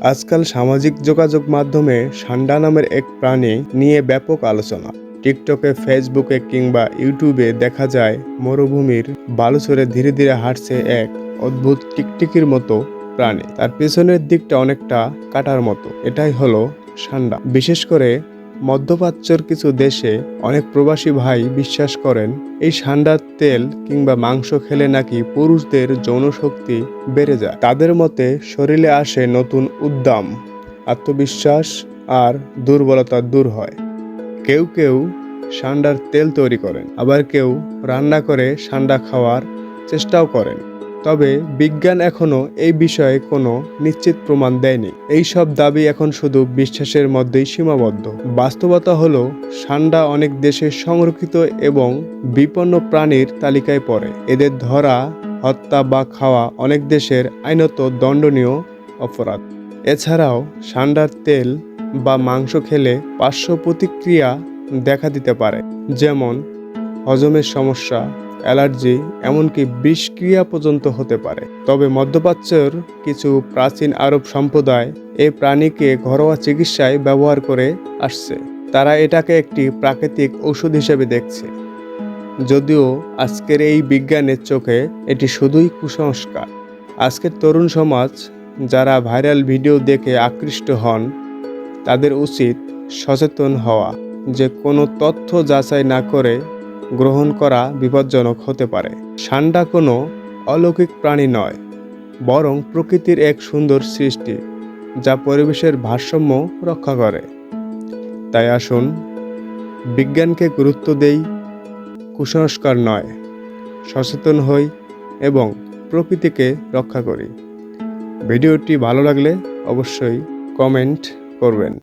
আজকাল সামাজিক যোগাযোগ মাধ্যমে সান্ডা নামের এক প্রাণী নিয়ে ব্যাপক আলোচনা। টিকটকে, ফেসবুকে কিংবা ইউটিউবে দেখা যায় মরুভূমির বালুচরে ধীরে ধীরে হাঁটছে এক অদ্ভুত টিকটিকির মতো প্রাণী। তার পেছনের দিকটা অনেকটা কাটার মতো। এটাই হলো সান্ডা। বিশেষ করে মধ্যপ্রাচ্যের কিছু দেশে অনেক প্রবাসী ভাই বিশ্বাস করেন, এই সান্ডার তেল কিংবা মাংস খেলে নাকি পুরুষদের যৌনশক্তি বেড়ে যায়। তাদের মতে, শরীরে আসে নতুন উদ্দাম, আত্মবিশ্বাস আর দুর্বলতা দূর হয়। কেউ কেউ সান্ডার তেল তৈরি করেন, আবার কেউ রান্না করে সান্ডা খাওয়ার চেষ্টাও করেন। তবে বিজ্ঞান এখনও এই বিষয়ে কোনো নিশ্চিত প্রমাণ দেয়নি। এই সব দাবি এখন শুধু বিশ্বাসের মধ্যেই সীমাবদ্ধ। বাস্তবতা হলো, সান্ডা অনেক দেশে সংরক্ষিত এবং বিপন্ন প্রাণীর তালিকায় পড়ে। এদের ধরা, হত্যা বা খাওয়া অনেক দেশের আইনত দণ্ডনীয় অপরাধ। এছাড়াও, সান্ডার তেল বা মাংস খেলে পার্শ্ব প্রতিক্রিয়া দেখা দিতে পারে, যেমন হজমের সমস্যা অ্যালার্জি, এমনকি বিষক্রিয়া পর্যন্ত হতে পারে। তবে মধ্যপ্রাচ্যের কিছু প্রাচীন আরব সম্প্রদায় এই প্রাণীকে ঘরোয়া চিকিৎসায় ব্যবহার করে আসছে। তারা এটাকে একটি প্রাকৃতিক ঔষধ হিসেবে দেখছে। যদিও আজকের এই বিজ্ঞানের চোখে এটি শুধুই কুসংস্কার। আজকের তরুণ সমাজ যারা ভাইরাল ভিডিও দেখে আকৃষ্ট হন, তাদের উচিত সচেতন হওয়া। যে কোনো তথ্য যাচাই না করে গ্রহণ করা বিপজ্জনক হতে পারে। সান্ডা কোনো অলৌকিক প্রাণী নয়, বরং প্রকৃতির এক সুন্দর সৃষ্টি, যা পরিবেশের ভারসাম্য রক্ষা করে। তাই আসুন, বিজ্ঞানকে গুরুত্ব দেই, কুসংস্কার নয়, সচেতন হই এবং প্রকৃতিকে রক্ষা করি। ভিডিওটি ভালো লাগলে অবশ্যই কমেন্ট করবেন।